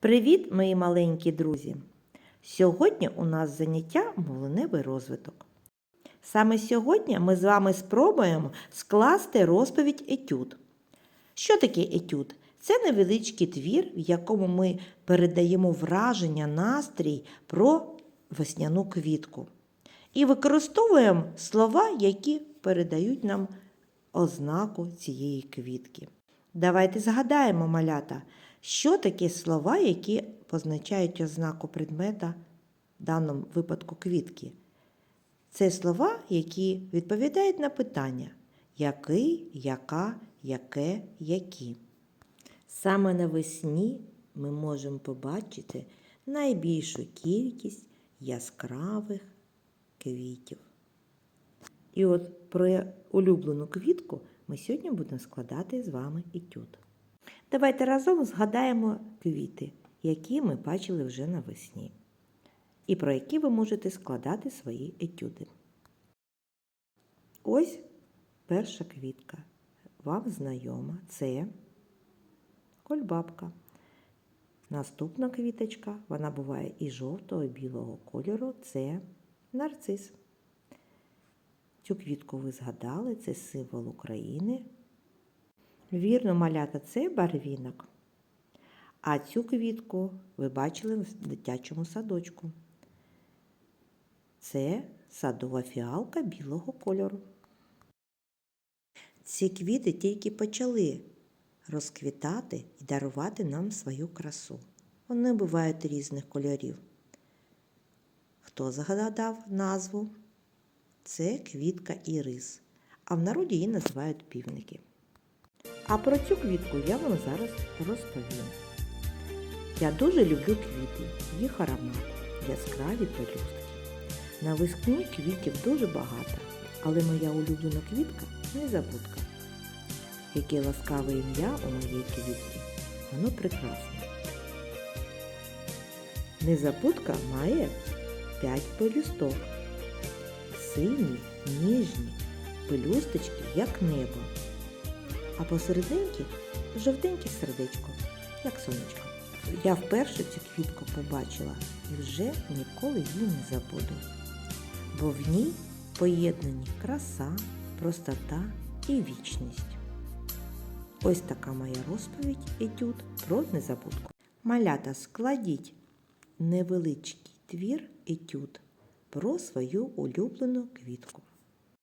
Привіт, мої маленькі друзі! Сьогодні у нас заняття мовленевий розвиток. Саме сьогодні ми з вами спробуємо скласти розповідь етюд. Що таке етюд? Це невеличкий твір, в якому ми передаємо враження, настрій про весняну квітку. І використовуємо слова, які передають нам ознаку цієї квітки. Давайте згадаємо, малята, що таке слова, які позначають ознаку предмета, в даному випадку квітки. Це слова, які відповідають на питання який, яка, яке, які. Саме навесні ми можемо побачити найбільшу кількість яскравих квітів. І от про улюблену квітку ми сьогодні будемо складати з вами етюд. Давайте разом згадаємо квіти, які ми бачили вже навесні, і про які ви можете складати свої етюди. Ось перша квітка. Вам знайома це кольбабка. Наступна квіточка, вона буває і жовтого, і білого кольору це нарцис. Цю квітку ви згадали, це символ України. Вірно, малята, це барвінок. А цю квітку ви бачили в дитячому садочку. Це садова фіалка білого кольору. Ці квіти тільки почали розквітати і дарувати нам свою красу. Вони бувають різних кольорів. Хто згадав назву? Це квітка ірис, а в народі її називають півники. А про цю квітку я вам зараз розповім. Я дуже люблю квіти, їх аромат, яскраві пелюстки. Навесні квітів дуже багато, але моя улюблена квітка незабудка. Яке ласкаве ім'я у моєї квітки. Воно прекрасне. Незабудка має 5 пелюсток. Сині, ніжні, пелюсточки, як небо. А посерединки жовтеньке сердечко, як сонечко. Я вперше цю квітку побачила і вже ніколи її не забуду. Бо в ній поєднані краса, простота і вічність. Ось така моя розповідь етюд про незабудку. Малята складіть невеличкий твір етюд про свою улюблену квітку.